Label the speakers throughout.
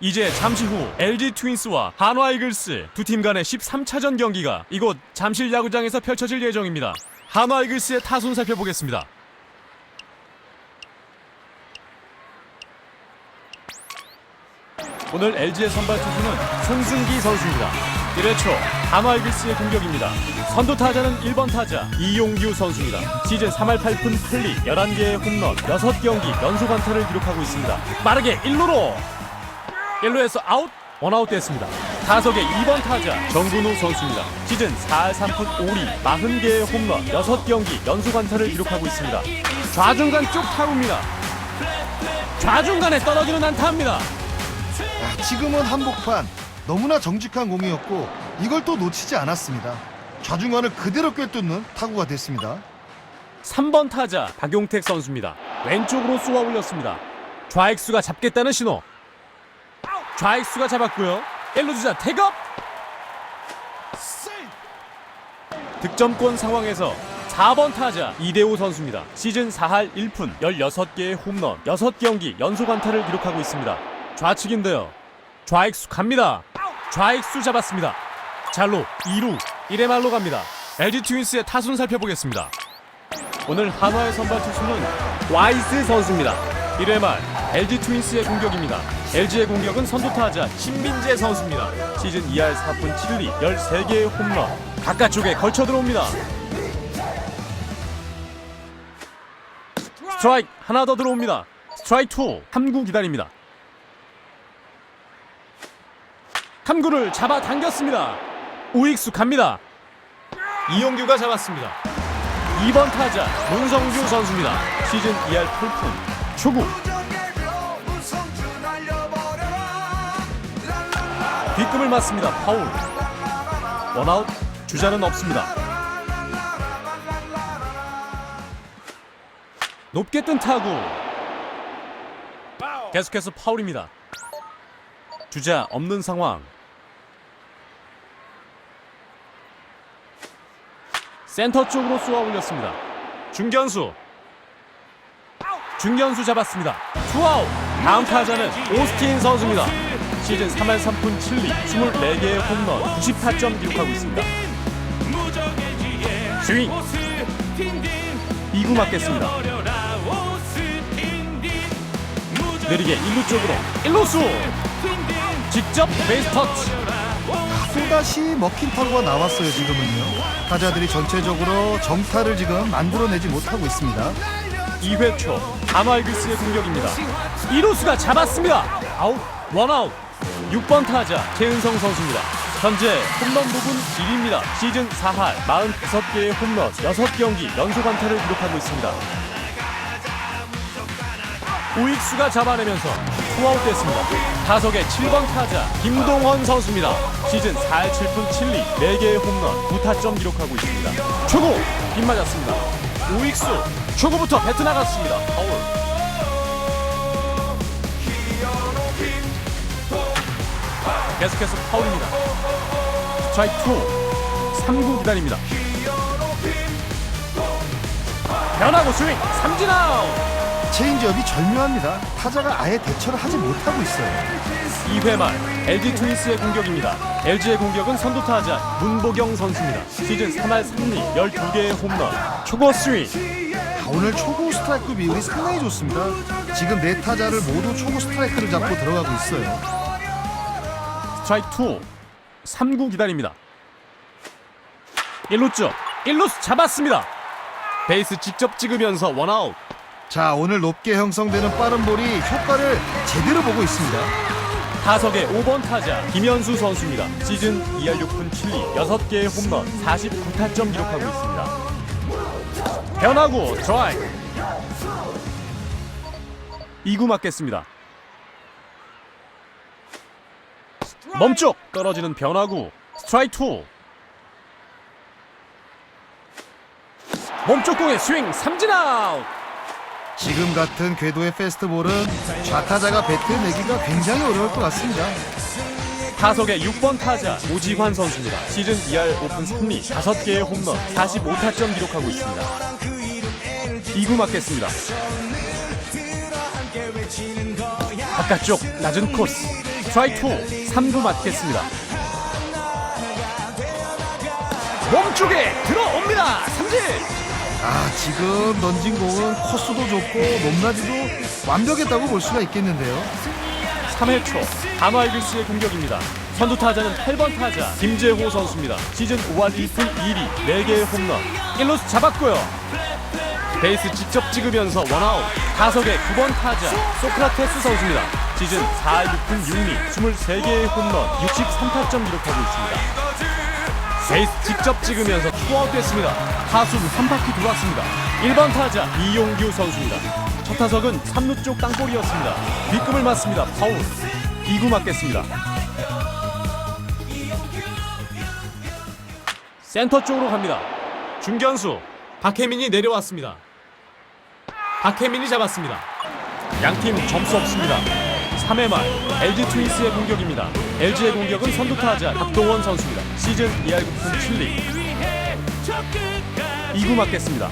Speaker 1: 이제 잠시 후 LG 트윈스와 한화 이글스 두 팀 간의 13차전 경기가 이곳 잠실 야구장에서 펼쳐질 예정입니다. 한화 이글스의 타순 살펴보겠습니다. 오늘 LG의 선발 투수는 손승기 선수입니다. 1회초 한화 이글스의 공격입니다. 선두 타자는 1번 타자 이용규 선수입니다. 시즌 3할 8푼 8리 11개의 홈런 6경기 연속 안타를 기록하고 있습니다. 빠르게 1루로 1루에서 아웃 원아웃 됐습니다. 타석의 2번 타자 정근우 선수입니다. 시즌 4할 3푼 5리 40개의 홈런 6경기 연속 안타를 기록하고 있습니다. 좌중간 쪽 타구입니다. 좌중간에 떨어지는 안타입니다.
Speaker 2: 아, 지금은 한복판 너무나 정직한 공이었고 이걸 또 놓치지 않았습니다. 좌중간을 그대로 꿰뚫는 타구가 됐습니다.
Speaker 1: 3번 타자 박용택 선수입니다. 왼쪽으로 쏘아 올렸습니다. 좌익수가 잡겠다는 신호. 좌익수가 잡았고요. 1루 주자 태업 득점권 상황에서 4번 타자 이대호 선수입니다. 시즌 4할 1푼 16개의 홈런 6경기 연속 안타를 기록하고 있습니다. 좌측인데요. 좌익수 갑니다. 좌익수 잡았습니다. 잘로 2루 1회 말로 갑니다. LG 트윈스의 타순 살펴보겠습니다. 오늘 한화의 선발 투수는 와이스 선수입니다. 1회 말 LG 트윈스의 공격입니다. LG의 공격은 선두 타자 신민재 선수입니다. 시즌 2할 4푼 7리 13개의 홈런 바깥쪽에 걸쳐 들어옵니다. 스트라이크 하나 더 들어옵니다. 스트라이크 2 3구 기다립니다. 3구를 잡아 당겼습니다. 우익수 갑니다. 이용규가 잡았습니다. 2번 타자 문성규 선수입니다. 시즌 2할 8푼 초구 뒷금을 맞습니다. 파울 원아웃 주자는 없습니다. 높게 뜬 타구 계속해서 파울입니다. 주자 없는 상황 센터 쪽으로 쏘아 올렸습니다. 중견수. 중견수 잡았습니다. 투아웃. 다음 타자는 오스틴 선수입니다. 시즌 3할 3푼 7리 24개의 홈런 94점 기록하고 있습니다. 스윙. 2구 맞겠습니다. 느리게 1루 쪽으로 1루수. 직접 베이스 터치.
Speaker 2: 또다시 먹힌 타구가 나왔어요 지금은요. 타자들이 전체적으로 정타를 지금 만들어내지 못하고 있습니다.
Speaker 1: 2회 초 한화이글스의 공격입니다. 이루수가 잡았습니다. 아웃 원아웃 6번 타자 최은성 선수입니다. 현재 홈런 부분 1위입니다. 시즌 4할 45개의 홈런 6경기 연속 안타를 기록하고 있습니다. 우익수가 잡아내면서 투아웃 됐습니다. 타석의 7번 타자 김동헌 선수입니다. 시즌 4할 7푼 7리 4개의 홈런 9타점 기록하고 있습니다. 초구 빗 맞았습니다. 우익수 초구부터 배트 나갔습니다. 파울. 계속해서 파울입니다. 스트라이크 2 3구 기다립니다. 변하고 스윙 삼진 아웃
Speaker 2: 체인지업이 절묘합니다. 타자가 아예 대처를 하지 못하고 있어요.
Speaker 1: 2회 말 LG 트윈스의 공격입니다. LG의 공격은 선두 타자 문보경 선수입니다. 시즌 3할 3리 12개의 홈런 초고 스윙
Speaker 2: 아, 오늘 초구 스트라이크 비율이 상당히 좋습니다. 지금 네 타자를 모두 초구 스트라이크를 잡고 들어가고 있어요.
Speaker 1: 스트라이크 2 3구 기다립니다 1루 쪽 1루수 잡았습니다 베이스 직접 찍으면서 원아웃
Speaker 2: 자 오늘 높게 형성되는 빠른 볼이 효과를 제대로 보고 있습니다.
Speaker 1: 타석의 5번 타자 김현수 선수입니다. 시즌 2할 6푼 7리 6개의 홈런 49타점 기록하고 있습니다. 변하고 드라이브. 2구 맞겠습니다. 멈쪽! 떨어지는 변화구. 스트라이크 2 몸쪽 공의 스윙 삼진 아웃
Speaker 2: 지금 같은 궤도의 페스트볼은 좌타자가 배트 내기가 굉장히 어려울 것 같습니다.
Speaker 1: 타석의 6번 타자 오지환 선수입니다. 시즌 2할 오픈 3리 5개의 홈런 45타점 기록하고 있습니다. 2구 맞겠습니다. 바깥쪽 낮은 코스 스트라이크 2 3구 맞겠습니다 몸쪽에 들어옵니다 삼진
Speaker 2: 아 지금 던진 공은 코스도 좋고 높낮이도 완벽했다고 볼 수가 있겠는데요
Speaker 1: 3회 초 한화 이글스의 공격입니다. 선두 타자는 8번 타자 김재호 선수입니다. 시즌 5할 1푼 1위 4개의 홈런 1루수 잡았고요. 베이스 직접 찍으면서 원아웃 타석의 9번 타자 소크라테스 선수입니다. 시즌 4할 6푼 6리 23개의 홈런 63타점 기록하고 있습니다. 베이스 직접 찍으면서 투아웃 됐습니다. 타수는 한 바퀴 돌았습니다. 1번 타자 이용규 선수입니다. 첫 타석은 3루 쪽 땅볼이었습니다. 뒷금을 맞습니다. 파울. 2구 맞겠습니다. 센터 쪽으로 갑니다. 중견수 박혜민이 내려왔습니다. 박혜민이 잡았습니다. 양팀 점수 없습니다. 3회 말 LG 트윈스의 공격입니다. LG의 공격은 선두 타자 박동원 선수입니다. 시즌 2할 9푼 7리 2구 맞겠습니다.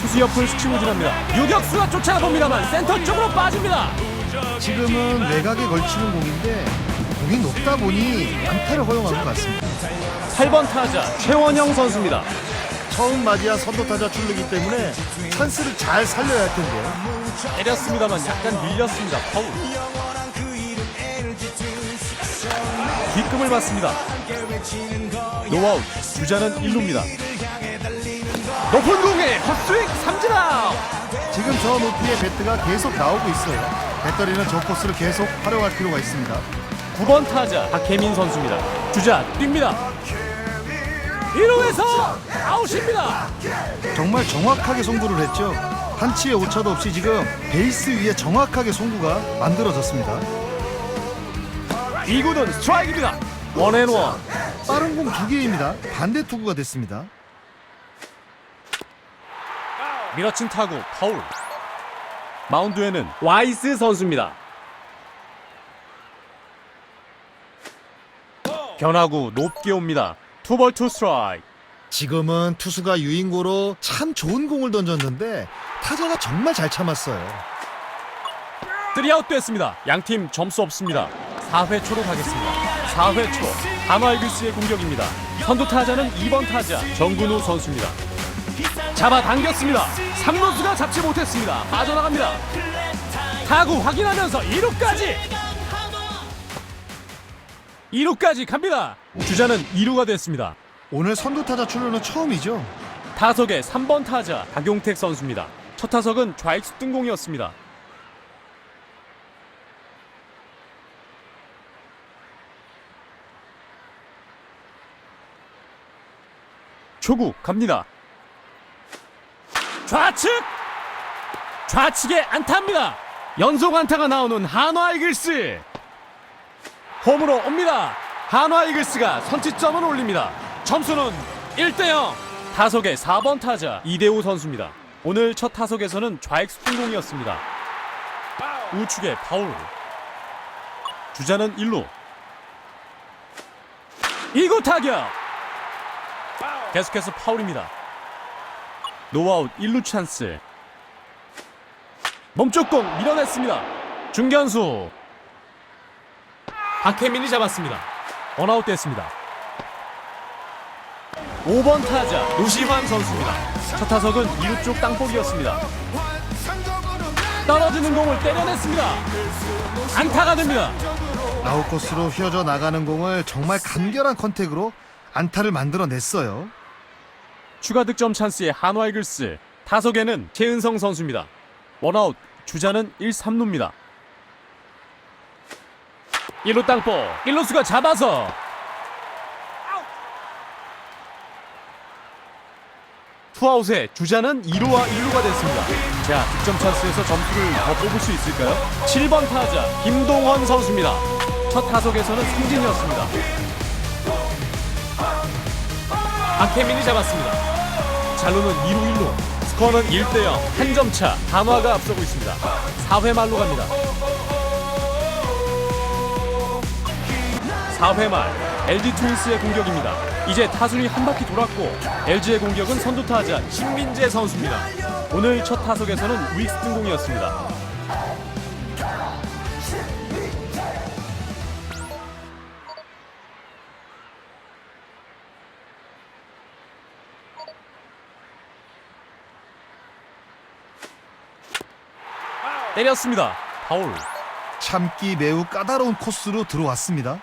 Speaker 1: 투수 옆을 스치고 지납니다. 유격수가 쫓아봅니다만 센터 쪽으로 빠집니다.
Speaker 2: 지금은 외곽에 걸치는 공인데 공이 높다 보니 안타를 허용한 것 같습니다
Speaker 1: 8번 타자 최원영 선수입니다.
Speaker 2: 처음 맞이한 선도타자 출루기 때문에 찬스를 잘 살려야 할 텐데요
Speaker 1: 때렸습니다만 약간 밀렸습니다. 파울. 뒷금을 맞습니다. 노아웃 주자는 1루입니다. 높은 공에 헛스윙 삼진 아웃.
Speaker 2: 지금 저 높이의 배트가 계속 나오고 있어요 배터리는 저 코스를 계속 활용할 필요가 있습니다
Speaker 1: 9번 타자 박혜민 선수입니다. 주자 뜁니다. 1루에서 아웃입니다.
Speaker 2: 정말 정확하게 송구를 했죠 한치의 오차도 없이 지금 베이스 위에 정확하게 송구가 만들어졌습니다
Speaker 1: 2구는 스트라이크입니다. 원앤원.
Speaker 2: 빠른 공 두 개입니다 반대 투구가 됐습니다
Speaker 1: 밀어친 타구 파울. 마운드에는 와이스 선수입니다. 변화구 높게 옵니다. 투볼 투 스트라이크.
Speaker 2: 지금은 투수가 유인고로 참 좋은 공을 던졌는데 타자가 정말 잘 참았어요.
Speaker 1: 3아웃 됐습니다. 양팀 점수 없습니다. 4회 초로 가겠습니다. 4회 초 이글스의 공격입니다. 선두 타자는 2번 타자 정근우 선수입니다. 잡아 당겼습니다. 3루수가 잡지 못했습니다. 빠져나갑니다. 타구 확인하면서 2루까지 2루까지 갑니다. 주자는 2루가 됐습니다.
Speaker 2: 오늘 선두 타자 출루는 처음이죠.
Speaker 1: 타석의 3번 타자 박용택 선수입니다. 첫 타석은 좌익수 뜬공이었습니다. 초구 갑니다. 좌측! 좌측에 안타입니다. 연속 안타가 나오는 한화 이글스. 홈으로 옵니다. 한화 이글스가 선취점을 올립니다. 점수는 1대0. 타석의 4번 타자 이대호 선수입니다. 오늘 첫 타석에서는 좌익수 공공이었습니다. 우측에 파울. 주자는 1루. 2구 타격. 계속해서 파울입니다. 노아웃 1루 찬스. 몸쪽 공 밀어냈습니다. 중견수. 박혜민이 잡았습니다. 원아웃 됐습니다. 5번 타자 노시환 선수입니다. 첫 타석은 2루 쪽 땅볼이었습니다. 떨어지는 공을 때려냈습니다. 안타가 됩니다.
Speaker 2: 아웃 코스로 휘어져 나가는 공을 정말 간결한 컨택으로 안타를 만들어냈어요.
Speaker 1: 추가 득점 찬스의 한화 이글스 타석에는 최은성 선수입니다. 원아웃 주자는 1, 3루입니다. 1루 땅볼 1루수가 잡아서 투아웃에 주자는 2루와 1루가 됐습니다. 자, 득점 찬스에서 점수를 더 뽑을 수 있을까요? 7번 타자 김동원 선수입니다. 첫 타석에서는 승진이었습니다. 박혜민이 잡았습니다. 잘루는 2루 1루 스코어는 1대0 한 점 차 한화가 앞서고 있습니다 4회 말로 갑니다 4회 말 LG 트윈스의 공격입니다. 이제 타순이 한 바퀴 돌았고 LG의 공격은 선두 타자 신민재 선수입니다. 오늘 첫 타석에서는 우익 등공이었습니다. 때렸습니다. 파울.
Speaker 2: 참기 매우 까다로운 코스로 들어왔습니다.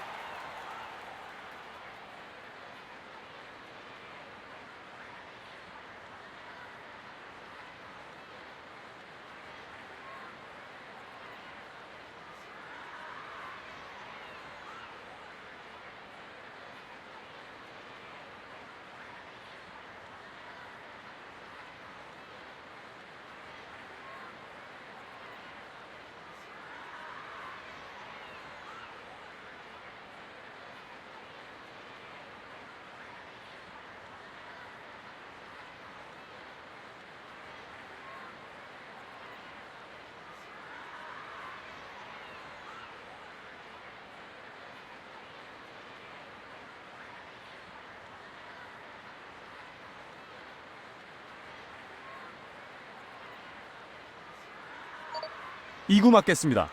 Speaker 1: 이구 맞겠습니다.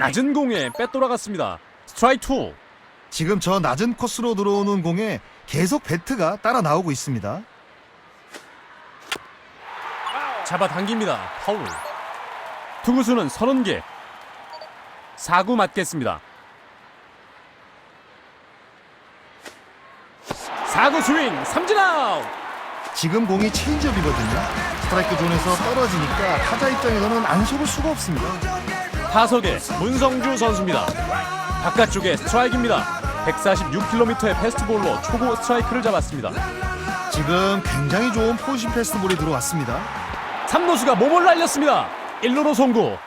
Speaker 1: 낮은 공에 빼돌아갔습니다. 스트라이크 2.
Speaker 2: 지금 저 낮은 코스로 들어오는 공에 계속 배트가 따라 나오고 있습니다.
Speaker 1: 잡아당깁니다. 파울. 투구수는 30개. 4구 맞겠습니다. 4구 스윙 삼진 아웃.
Speaker 2: 지금 공이 체인지업이거든요. 스트라이크 존에서 떨어지니까 타자 입장에서는 안 속을 수가 없습니다.
Speaker 1: 타석의 문성주 선수입니다. 바깥쪽에 스트라이크입니다. 146km의 패스트볼로 초구 스트라이크를 잡았습니다.
Speaker 2: 지금 굉장히 좋은 포진 패스트볼이 들어왔습니다.
Speaker 1: 3루수가 몸을 날렸습니다. 1루로 송구.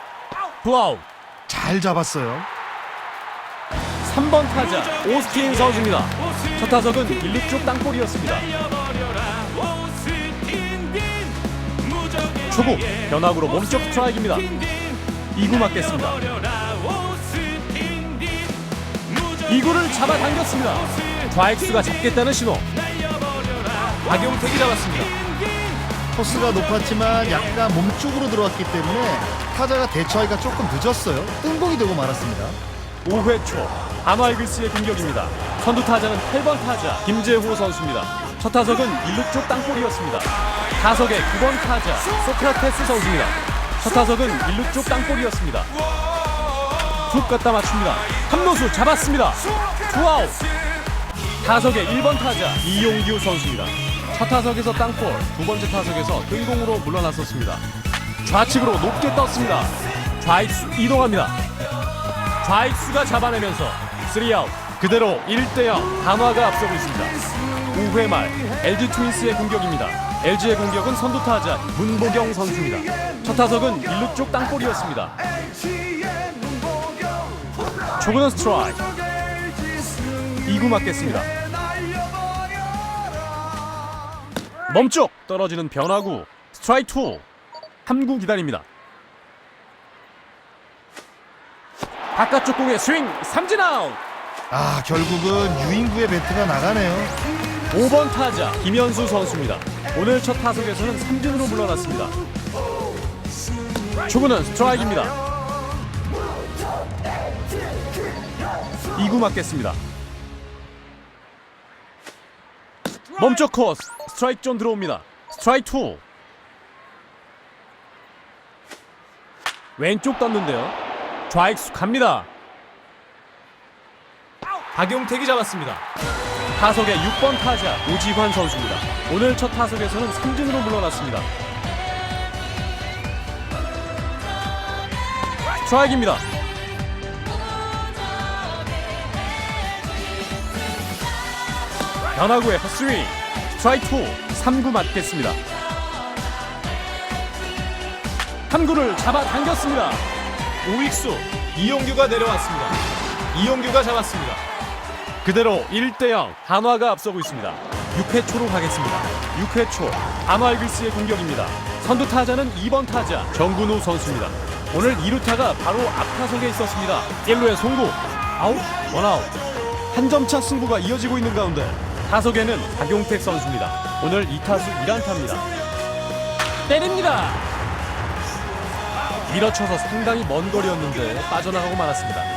Speaker 1: 투아웃.
Speaker 2: 잘 잡았어요.
Speaker 1: 3번 타자 오스틴 선수입니다. 첫 타석은 1루 쪽 땅볼이었습니다. 초구 변화구로 몸쪽 스트라이크입니다. 2구 맞겠습니다. 2구를 잡아당겼습니다. 좌익수가 잡겠다는 신호. 박용택이 잡았습니다.
Speaker 2: 코스가 높았지만 약간 몸쪽으로 들어왔기 때문에 타자가 대처하기가 조금 늦었어요. 뜬공이 되고 말았습니다.
Speaker 1: 5회 초 한화이글스의 공격입니다. 선두 타자는 8번 타자 김재호 선수입니다. 첫 타석은 1루 쪽 땅볼이었습니다. 타석의 9번 타자 소크라테스 선수입니다. 첫 타석은 1루 쪽 땅볼이었습니다. 툭 갖다 맞춥니다. 함노수 잡았습니다. 투아웃. 타석의 1번 타자 이용규 선수입니다. 첫 타석에서 땅볼, 두 번째 타석에서 뜬공으로 물러났었습니다. 좌측으로 높게 떴습니다. 좌익수 이동합니다. 좌익수가 잡아내면서 3아웃 그대로 1대0 한화가 앞서고 있습니다 5회 말 LG 트윈스의 공격입니다. LG의 공격은 선두 타자 문보경 선수입니다. 첫 타석은 1루 쪽 땅볼이었습니다. 초구는 스트라이크. 2구 맞겠습니다. 멈쪽 떨어지는 변화구 스트라이크 2 3구 기다립니다. 바깥쪽 공의 스윙 삼진 아웃.
Speaker 2: 아 결국은 유인구의 배트가 나가네요.
Speaker 1: 5번 타자 김현수 선수입니다. 오늘 첫 타석에서는 삼진으로 물러났습니다. 초구는 스트라이크입니다. 2구 맞겠습니다. 멈춰 코스 스트라이크 존 들어옵니다. 스트라이크 2 왼쪽 떴는데요. 좌익수 갑니다. 박용택이 잡았습니다 타석의 6번 타자 오지환 선수입니다. 오늘 첫 타석에서는 삼진으로 물러났습니다. 스트라이크입니다. 변화구의 헛스윙 스트라이크 2 3구 맞겠습니다. 3구를 잡아당겼습니다. 우익수 이용규가 내려왔습니다. 이용규가 잡았습니다. 그대로 1대0 한화가 앞서고 있습니다. 6회 초로 가겠습니다. 6회 초 한화 이글스의 공격입니다. 선두 타자는 2번 타자 정근우 선수입니다. 오늘 2루타가 바로 앞타석에 있었습니다. 1루의 송구 아웃 원아웃 한 점차 승부가 이어지고 있는 가운데 타석에는 박용택 선수입니다. 오늘 2타수 1안타입니다. 때립니다. 밀어쳐서 상당히 먼 거리였는데 빠져나가고 말았습니다.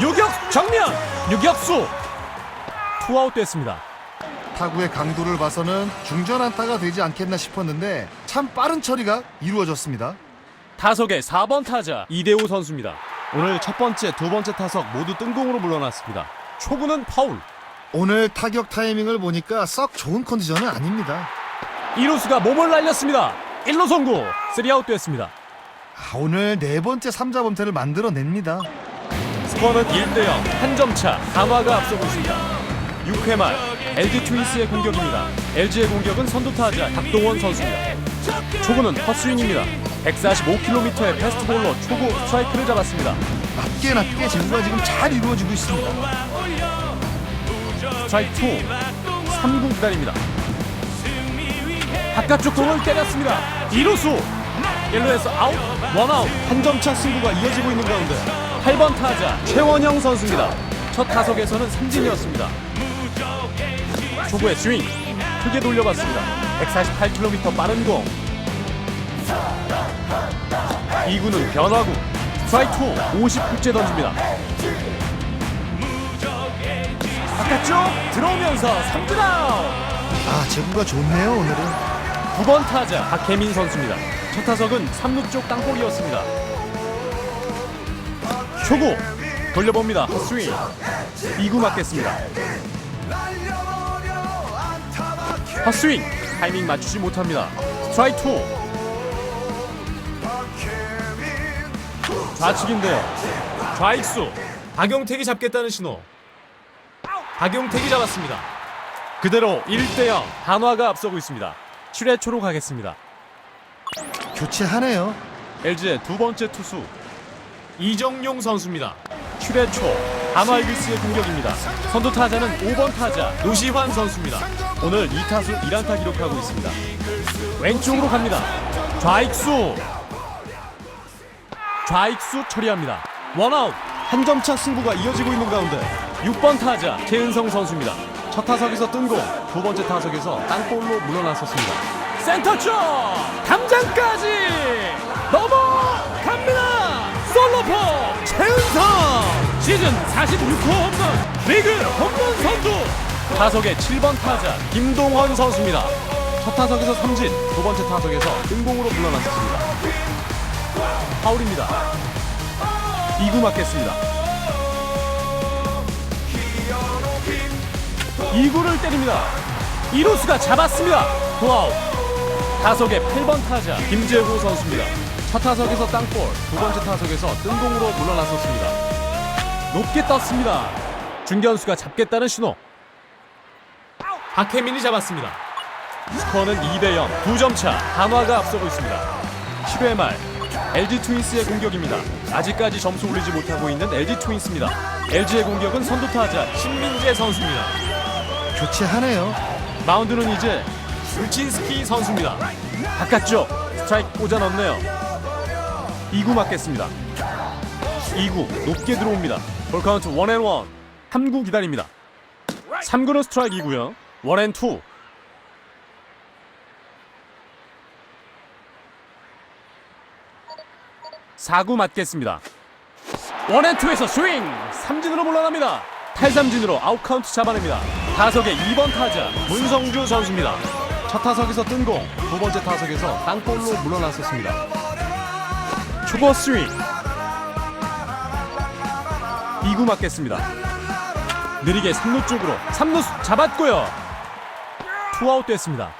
Speaker 1: 유격 정면 유격수 투아웃 됐습니다
Speaker 2: 타구의 강도를 봐서는 중전 안타가 되지 않겠나 싶었는데 참 빠른 처리가 이루어졌습니다.
Speaker 1: 타석의 4번 타자 이대호 선수입니다. 오늘 첫 번째, 두 번째 타석 모두 뜬공으로 물러났습니다. 초구는 파울.
Speaker 2: 오늘 타격 타이밍을 보니까 썩 좋은 컨디션은 아닙니다.
Speaker 1: 이루수가 몸을 날렸습니다. 1루 송구. 3아웃 됐습니다.
Speaker 2: 아, 오늘 네 번째 3자 범퇴를 만들어냅니다.
Speaker 1: 스코어는 1대 0. 한 점 차. 한화가 앞서고 있습니다. 6회 말 LG 트윈스의 공격입니다. LG의 공격은 선두 타자 박동원 선수입니다. 초구는 헛스윙입니다. 145km의 패스트볼로 초구 스트라이크를 잡았습니다.
Speaker 2: 낮게 낮게 제구가 지금 잘 이루어지고 있습니다.
Speaker 1: 스트라이크 2. 3구 기다립니다. 바깥쪽 공을 때렸습니다. 2루수 1루에서 아웃 원아웃 한 점차 승부가 이어지고 있는 가운데 8번 타자 최원영 선수입니다. 첫 타석에서는 삼진이었습니다. 초구의 스윙 크게 돌려봤습니다. 148km 빠른 공 2구는 변화구 스트라이크 50구째 던집니다. 바깥쪽 들어오면서 삼진 아웃
Speaker 2: 아 제구가 좋네요 오늘은.
Speaker 1: 9번 타자 박혜민 선수입니다. 첫 타석은 3루 쪽 땅볼이었습니다. 초구 돌려봅니다. 헛스윙 2구 맞겠습니다. 헛스윙 타이밍 맞추지 못합니다. 스트라이크 2 좌측인데요. 좌익수 박용택이 잡겠다는 신호. 박용택이 잡았습니다. 그대로 1대0 한화가 앞서고 있습니다. 7회 초로 가겠습니다.
Speaker 2: 교체하네요.
Speaker 1: LG의 두 번째 투수 이정용 선수입니다. 7회 초 한화 이글스의 공격입니다. 선두 타자는 5번 타자 노시환 선수입니다. 오늘 2타수 1안타 기록하고 있습니다. 왼쪽으로 갑니다. 좌익수 좌익수 처리합니다. 원아웃 한 점차 승부가 이어지고 있는 가운데 6번 타자 최은성 선수입니다. 첫 타석에서 뜬공 두 번째 타석에서 땅볼로 물러났었습니다. 센터 쪽 담장까지 넘어갑니다. 솔로포 최은성 시즌 46호 홈런 리그 홈런 선두 타석의 7번 타자 김동헌 선수입니다. 첫 타석에서 삼진 두 번째 타석에서 뜬공으로 물러났었습니다. 파울입니다. 2구 맞겠습니다. 2구를 때립니다. 이루수가 잡았습니다. 도아웃. 타석의 8번 타자 김재호 선수입니다. 첫 타석에서 땅볼, 두 번째 타석에서 뜬공으로 물러났었습니다. 높게 떴습니다. 중견수가 잡겠다는 신호. 박혜민이 잡았습니다. 스코어는 2대 0, 2점 차. 한화가 앞서고 있습니다. 7회 말 LG 트윈스의 공격입니다. 아직까지 점수 올리지 못하고 있는 LG 트윈스입니다. LG의 공격은 선두 타자 신민재 선수입니다.
Speaker 2: 교체하네요.
Speaker 1: 마운드는 이제 울친스키 선수입니다. 바깥쪽 스트라이크 꽂아 넣네요. 2구 맞겠습니다. 2구 높게 들어옵니다. 볼 카운트 원앤원 3구 기다립니다. 3구는 스트라이크이고요. 원앤투 4구 맞겠습니다. 원앤투에서 스윙! 삼진으로 물러납니다. 탈삼진으로 아웃카운트 잡아냅니다. 타석의 2번 타자 문성주 선수입니다. 첫 타석에서 뜬 공, 두 번째 타석에서 땅볼로 물러났었습니다. 초보 스윙! 2구 맞겠습니다. 느리게 3루 쪽으로 3루 잡았고요. 투아웃 됐습니다.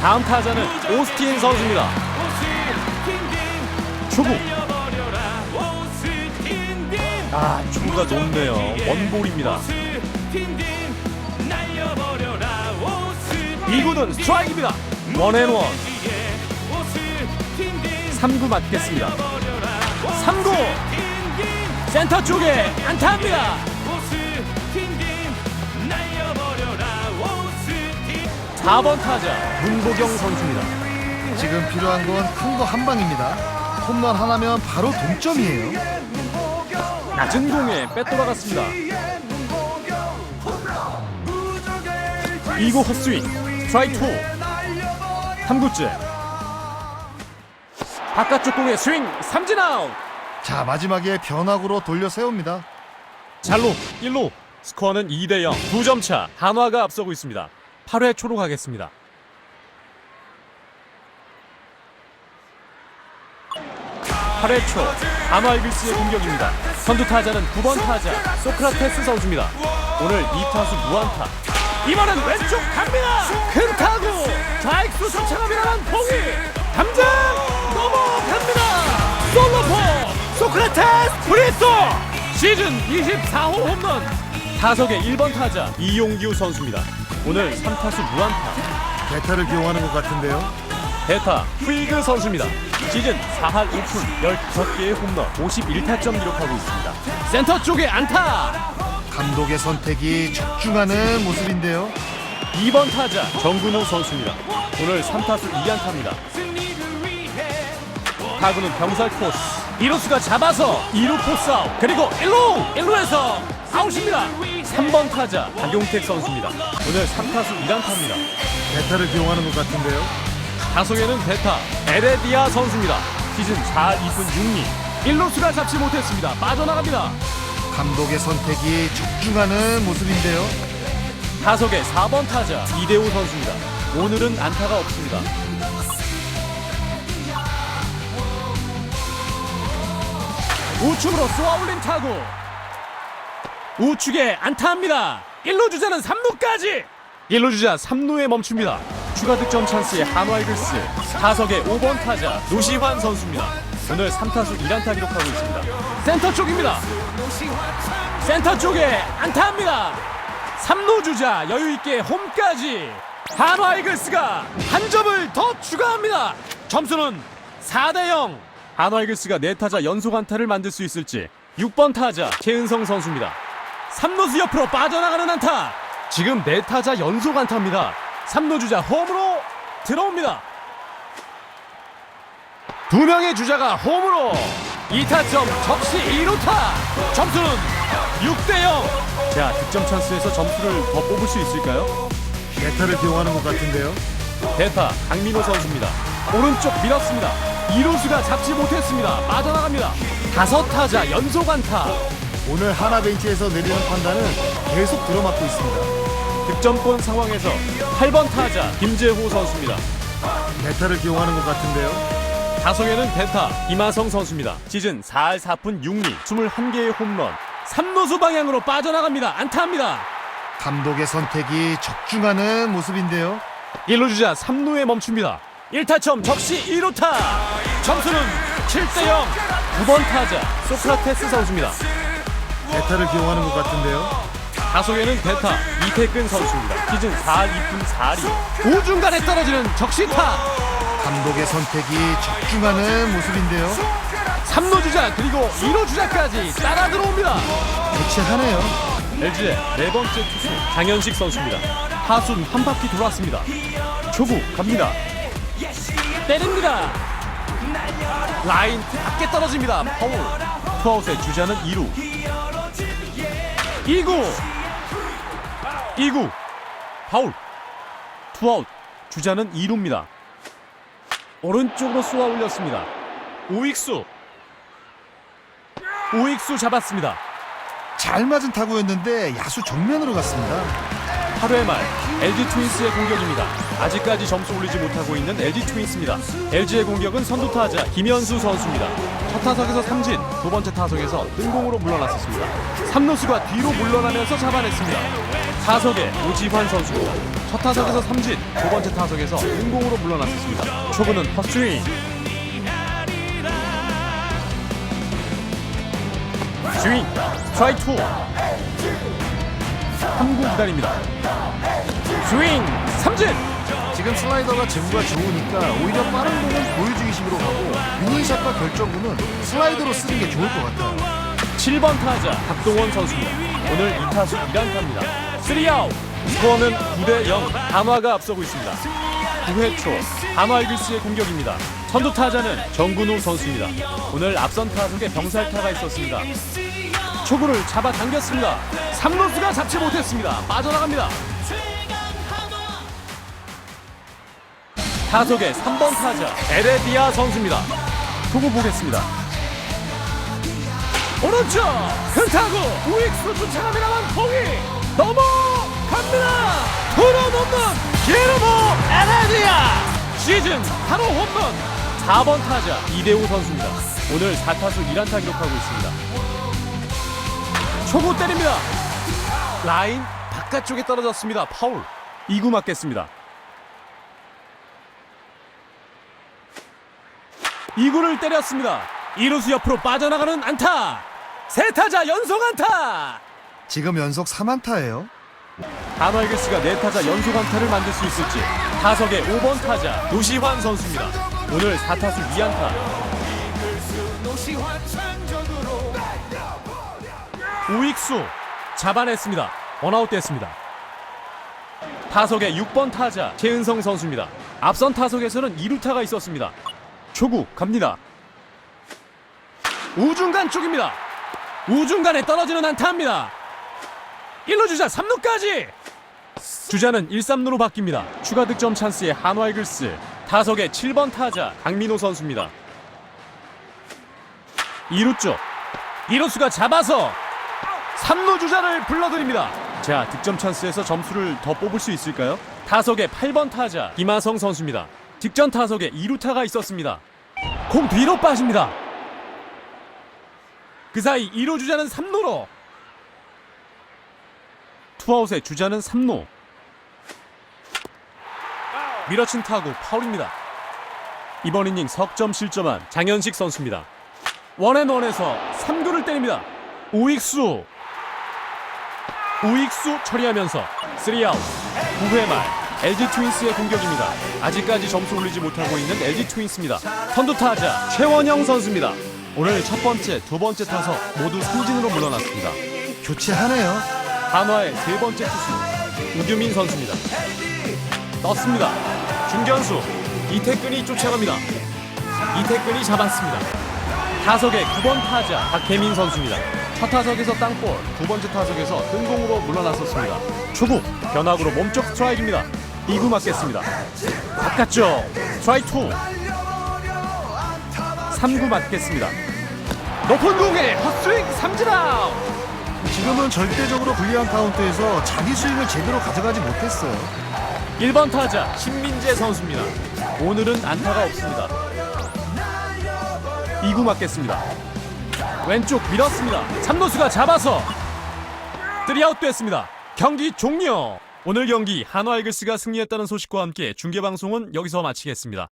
Speaker 1: 다음 타자는 오스틴 선수입니다. 초구 아 초구가 높네요 원볼입니다 2구는 스트라이크입니다 원앤원 3구 맞겠습니다. 3구! 센터 쪽에 안타합니다. 4번 타자 문보경 선수입니다.
Speaker 2: 지금 필요한 건 큰 거 한 방입니다. 홈런 하나면 바로 동점이에요.
Speaker 1: 낮은 공에 빼돌아갔습니다. 2구 헛스윙 스트라이크 2 3구째 바깥쪽 공에 스윙 삼진 아웃
Speaker 2: 자 마지막에 변화구로 돌려 세웁니다.
Speaker 1: 잘로 1루 스코어는 2대 0. 2점 차. 한화가 앞서고 있습니다. 8회 초로 가겠습니다. 8회 초 한화 이글스의 공격입니다. 선두 타자는 9번 타자 소크라테스 선수입니다. 오늘 2타수 무안타. 이번엔 왼쪽 갑니다. 큰 타구. 좌익수 쫓아가미라는 봉이 담장 소크라테스 브리또 시즌 24호 홈런. 타석의 1번 타자 이용규 선수입니다. 오늘 3타수 무안타.
Speaker 2: 대타를 기용하는 것 같은데요.
Speaker 1: 대타 후이그 선수입니다. 시즌 4할 5푼 15개의 홈런 51타점 기록하고 있습니다. 센터 쪽에 안타.
Speaker 2: 감독의 선택이 적중하는 모습인데요.
Speaker 1: 2번 타자 정근호 선수입니다. 오늘 3타수 2안타입니다. 타구는 병살 코스. 2루수가 잡아서 2루 코스 아웃. 그리고 1루! 1루에서 아웃입니다. 3번 타자 박용택 선수입니다. 오늘 3타수 1안타입니다.
Speaker 2: 대타를 기용하는 것 같은데요.
Speaker 1: 타석에는 대타 에레디아 선수입니다. 시즌 4할 2분 6리 1루수가 잡지 못했습니다. 빠져나갑니다.
Speaker 2: 감독의 선택이 적중하는 모습인데요.
Speaker 1: 타석의 4번 타자 이대호 선수입니다. 오늘은 안타가 없습니다. 우측으로 쏘아올린 타구 우측에 안타합니다. 1루 주자는 3루까지 1루 주자 3루에 멈춥니다. 추가 득점 찬스의 한화 이글스 타석의 5번 타자 노시환 선수입니다. 오늘 3타수 1안타 기록하고 있습니다. 센터 쪽입니다. 센터 쪽에 안타합니다. 3루 주자 여유 있게 홈까지 한화 이글스가 한 점을 더 추가합니다. 점수는 4대 0. 한화 이글스가 네 타자 연속 안타를 만들 수 있을지 6번 타자 최은성 선수입니다. 3루수 옆으로 빠져나가는 안타. 지금 네 타자 연속 안타입니다. 3루 주자 홈으로 들어옵니다. 두 명의 주자가 홈으로 2타점 적시 2루타 점수는 6대 0. 자 득점 찬스에서 점수를 더 뽑을 수 있을까요?
Speaker 2: 대타를 기용하는 것 같은데요.
Speaker 1: 대타 강민호 선수입니다. 오른쪽 밀었습니다. 2루수가 잡지 못했습니다. 빠져나갑니다. 다섯 타자 연속 안타.
Speaker 2: 오늘 하나 벤치에서 내리는 판단은 계속 들어맞고 있습니다.
Speaker 1: 득점권 상황에서 8번 타자 김재호 선수입니다.
Speaker 2: 대타를 기용하는 것 같은데요.
Speaker 1: 타석에는 대타 이마성 선수입니다. 시즌 4할 4푼 6리 21개의 홈런 3루수 방향으로 빠져나갑니다. 안타합니다.
Speaker 2: 감독의 선택이 적중하는 모습인데요.
Speaker 1: 1루 주자 3루에 멈춥니다. 1타점 적시 2루타 점수는 7대 0 9번 타자 소크라테스 선수입니다.
Speaker 2: 대타를 기용하는 것 같은데요.
Speaker 1: 타석에는 대타 이태근 선수입니다. 시즌 4할 2푼 4리 우중간에 떨어지는 적시타
Speaker 2: 감독의 선택이 적중하는 모습인데요.
Speaker 1: 3루 주자 그리고 2루 주자까지 따라 들어옵니다.
Speaker 2: 교체하네요.
Speaker 1: LG의 네 번째 투수 장현식 선수입니다. 타순 한 바퀴 돌았습니다. 초구 갑니다. 때립니다. 라인 밖에 떨어집니다. 파울. 투아웃의 주자는 2루. 2구. 2구. 파울. 투아웃. 주자는 2루입니다. 오른쪽으로 쏘아 올렸습니다. 우익수. 우익수 잡았습니다.
Speaker 2: 잘 맞은 타구였는데 야수 정면으로 갔습니다.
Speaker 1: 8회 말 LG 트윈스의 공격입니다. 아직까지 점수 올리지 못하고 있는 LG 트윈스입니다. LG의 공격은 선두 타자 김현수 선수입니다. 첫 타석에서 삼진, 두 번째 타석에서 뜬공으로 물러났었습니다. 삼루수가 뒤로 물러나면서 잡아냈습니다. 타석에 오지환 선수고 첫 타석에서 삼진, 두 번째 타석에서 뜬공으로 물러났었습니다. 초구는 헛스윙. 스윙, 스트라이크 투. 3구 기다립니다. 스윙 삼진
Speaker 2: 지금 슬라이더가 제구가 좋으니까 오히려 빠른 공은 보여주기식으로 가고 유니샷과 결정구는 슬라이더로 쓰는 게 좋을 것 같아요.
Speaker 1: 7번 타자 박동원 선수입니다. 오늘 2타수 1안타입니다. 3아웃 스코어는 9대 0 한화가 앞서고 있습니다. 9회 초 한화 이글스의 공격입니다. 선두 타자는 정근우 선수입니다. 오늘 앞선 타석에 병살타가 있었습니다. 초구를 잡아 당겼습니다. 3루수가 잡지 못했습니다. 빠져나갑니다. 타석의 3번 타자 에레디아 선수입니다. 초구 보겠습니다. 오른쪽 큰 타구 우익수 쫓아갑니다만 공이 넘어갑니다 투런 홈런 기르모 에레디아 시즌 8호 홈런 4번 타자 이대호 선수입니다 오늘 4타수 1안타 기록하고 있습니다 초구 때립니다. 라인 바깥쪽에 떨어졌습니다. 파울. 2구 맞겠습니다. 2구를 때렸습니다. 2루수 옆으로 빠져나가는 안타. 세 타자 연속 안타.
Speaker 2: 지금 연속 3안타예요.
Speaker 1: 한화이글스가 네 타자 연속 안타를 만들 수 있을지. 타석의 5번 타자 노시환 선수입니다. 오늘 4타수 2안타 우익수 잡아냈습니다. 원아웃 됐습니다. 타석의 6번 타자 최은성 선수입니다. 앞선 타석에서는 2루타가 있었습니다. 초구 갑니다. 우중간 쪽입니다. 우중간에 떨어지는 안타입니다. 1루 주자 3루까지. 주자는 1, 3루로 바뀝니다. 추가 득점 찬스의 한화이글스. 타석의 7번 타자 강민호 선수입니다. 2루 쪽. 2루수가 잡아서 3루 주자를 불러드립니다. 자 득점 찬스에서 점수를 더 뽑을 수 있을까요? 타석의 8번 타자 김하성 선수입니다. 직전 타석에 2루타가 있었습니다. 공 뒤로 빠집니다. 그 사이 2루 주자는 3루로 투아웃의 주자는 3루. 밀어친 타구 파울입니다. 이번 이닝 석점 실점한 장현식 선수입니다. 원앤원에서 3구를 때립니다. 우익수 우익수 처리하면서 3아웃 9회 말 LG 트윈스의 공격입니다 아직까지 점수 올리지 못하고 있는 LG 트윈스입니다 선두 타자 최원영 선수입니다 오늘 첫 번째, 두 번째 타석 모두 삼진으로 물러났습니다
Speaker 2: 교체하네요.
Speaker 1: 한화의 세 번째 투수 우규민 선수입니다. 떴습니다. 중견수 이태근이 쫓아갑니다. 이태근이 잡았습니다. 타석의 9번 타자 박혜민 선수입니다. 첫 타석에서 땅볼, 두 번째 타석에서 뜬공으로 물러났었습니다. 초구 변화구로 몸쪽 스트라이크입니다. 2구 맞겠습니다. 바깥쪽 스트라이크 2 3구 맞겠습니다. 높은 공에 헛스윙 삼진 아웃
Speaker 2: 지금은 절대적으로 불리한 카운트에서 자기 스윙을 제대로 가져가지 못했어요.
Speaker 1: 1번 타자 신민재 선수입니다. 오늘은 안타가 없습니다. 2구 맞겠습니다. 왼쪽 밀었습니다. 삼루수가 잡아서 3아웃 됐습니다. 경기 종료. 오늘 경기 한화 이글스가 승리했다는 소식과 함께 중계방송은 여기서 마치겠습니다.